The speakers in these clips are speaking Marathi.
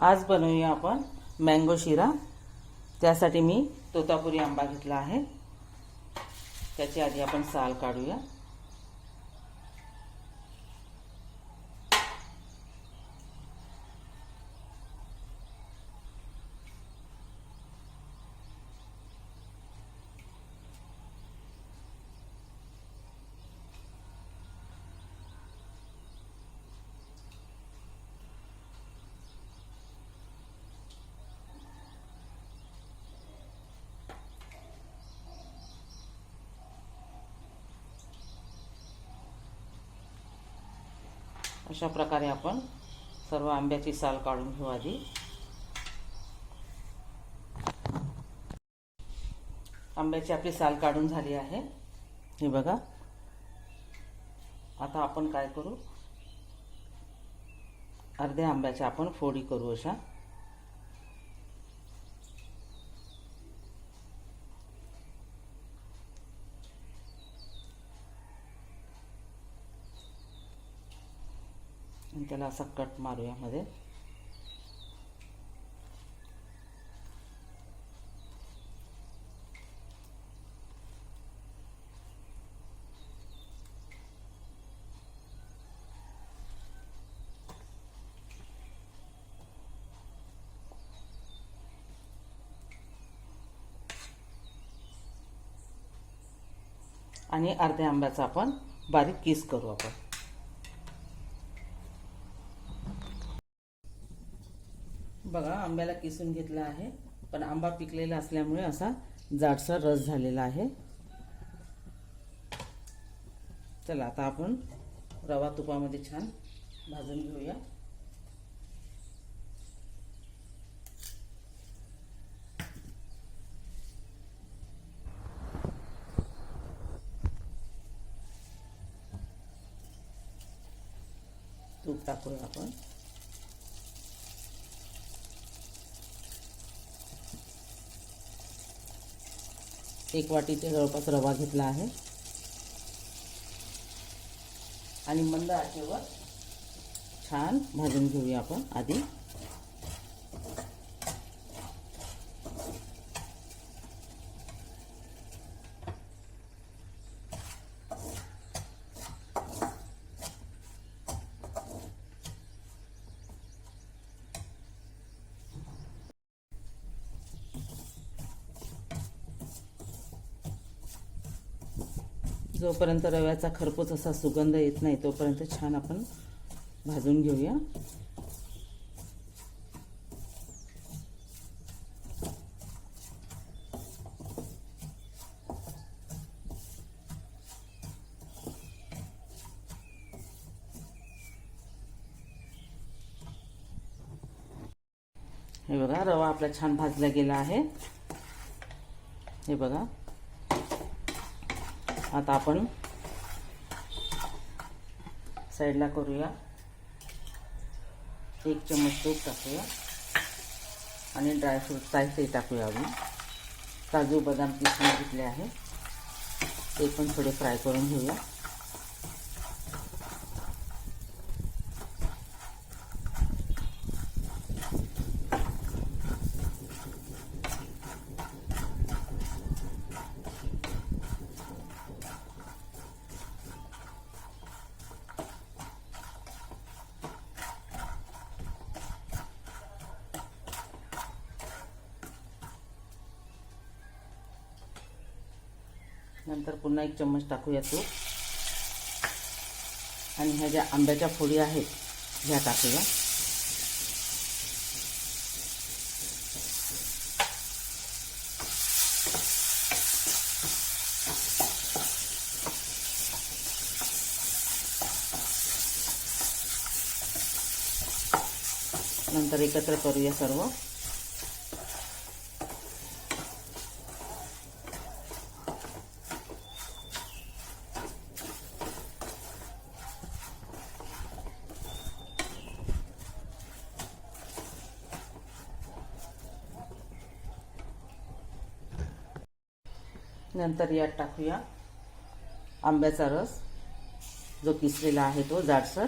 आज बनवूया आपण मँगो शिरा. त्यासाठी मी तोतापुरी आंबा घेतला आहे. त्याची आधी आपण साल काढूया. अशा प्रकारे आपण सर्व आंब्याची साल काढून घेऊ आधी. आंब्याची आपली साल काढून झाली आहे. हे बघा. आता आपण काय करू? अर्ध्या आंब्याच्या आपण फोडी करू अशा आणि त्याला असा कट मारू यामध्ये. आणि अर्ध्या आंब्याचा आपण बारीक किस करू आपण बघा आंब्याला किसून घेतला आहे. पण आंबा पिकलेला असल्यामुळे असा जाडसर रस झालेला आहे. चला आता आपण रवा तुपामध्ये छान भाजून घेऊया. तूप टाकूया आपण. एक वाटीचे जवळपास रवा घेतला आहे. आणि मंद आचेवर छान भाजून घेऊया आपण आधी. जोपर्यंत रव्याचा खरपूस असा सुगंध येत नाही तोपर्यंत छान आपण भाजून घेऊया. हे बघा रवा आपला छान भाजला गेला आहे. हे बघा. आता आपण साईडला करूया. एक चम्मच तूप टाकूया. आणि ड्रायफ्रूट ते टाकूया आम्ही काजू बदाम किसून घेतले आहे. ते पण थोडे फ्राय करून घेऊया. नंतर पुन्हा एक चम्मच टाकूया तूप. आणि ह्या ज्या आंब्याच्या फोडी आहेत ह्या टाकूया. नंतर एकत्र करूया सर्व. नंतर यात टाकूया आंब्याचा रस जो किसलेला आहे तो जाडसर.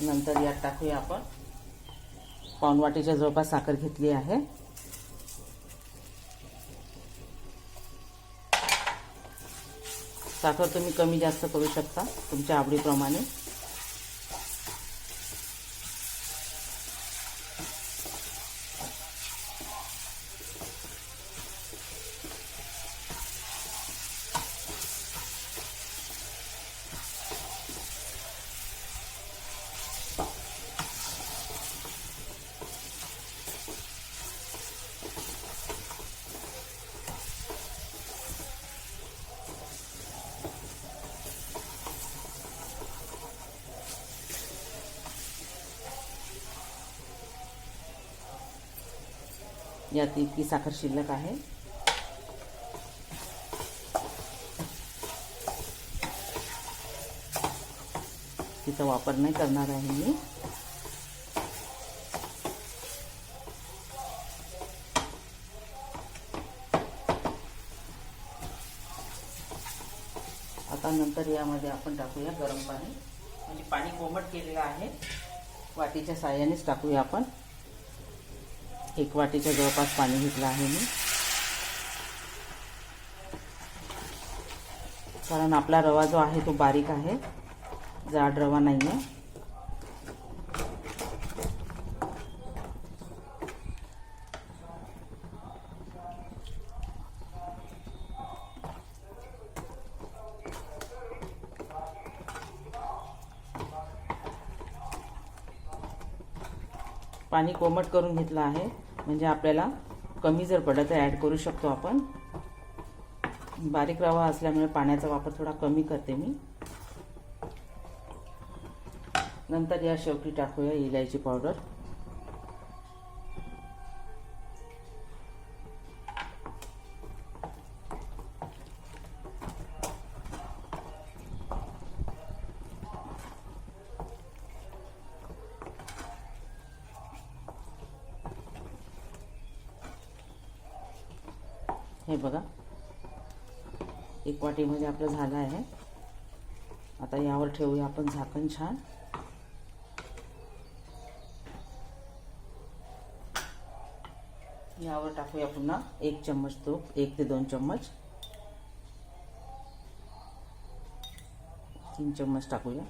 नंतर यात टाकूया आपण. पाऊनवाटीच्या जवळपास साखर घेतली आहे. साखर तुम्ही कमी जास्त करू शकता तुमच्या आवडीप्रमाणे. यात इतकी साखर शिल्लक आहे. तिचा वापर नाही करणार आहे मी. आता नंतर यामध्ये आपण टाकूया गरम पाणी. म्हणजे पाणी कोमट केलेलं आहे. वाटीच्या साह्यानेच टाकूया आपण. एक वाटीच्या जवळपास पाणी घेतलं आहे मी. कारण आपला रवा जो आहे तो बारीक आहे. जाड रवा नाही आहे पाणी कोमट करून घेतलं आहे. म्हणजे आपल्याला कमी जर पडलं तर ॲड करू शकतो आपण. बारीक रवा असल्यामुळे पाण्याचा वापर थोडा कमी करते मी. नंतर या शेवटी टाकूया इलायची पावडर. हे बघा. एक वाटीमध्ये आपलं झालं आहे. आता यावर ठेवूया आपण झाकण छान. यावर टाकूया पुन्हा एक चम्मच तूप एक ते दोन चम्मच. तीन चम्मच टाकूया.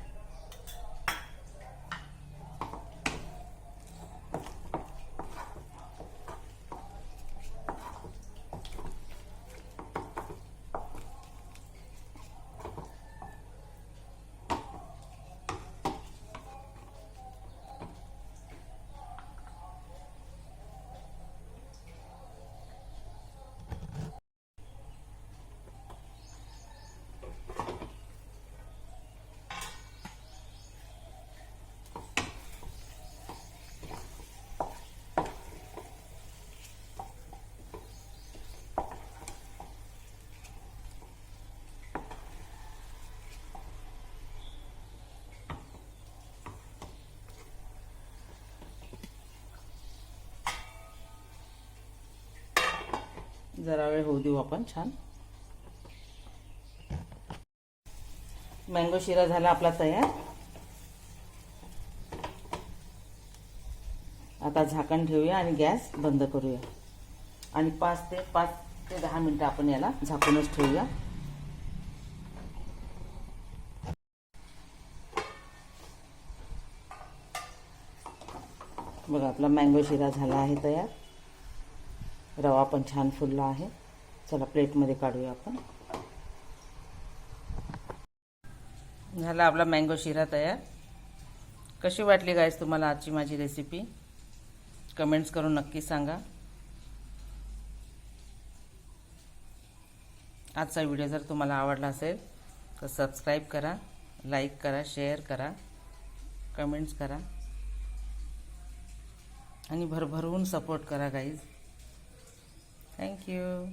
जरा वेळ होऊ देऊ आपण छान. मँगो शिरा झाला आपला तयार. आता झाकण ठेवूया आणि गॅस बंद करूया. आणि पाच ते पाच ते दहा मिनटं आपण याला झाकूनच ठेवूया. बघा आपला मँगो शिरा झाला आहे तयार. रवा पण छान फुलला आहे. चला प्लेटमध्ये काढूया आपण. झाला आपला मँगो शिरा तयार. कशी वाटली गायस तुम्हाला आजची माझी रेसिपी कमेंट्स करून नक्की सांगा. आजचा व्हिडिओ जर तुम्हाला आवडला असेल तर सबस्क्राईब करा लाईक करा शेअर करा कमेंट्स करा. आणि भरभरून सपोर्ट करा गाईज Thank you.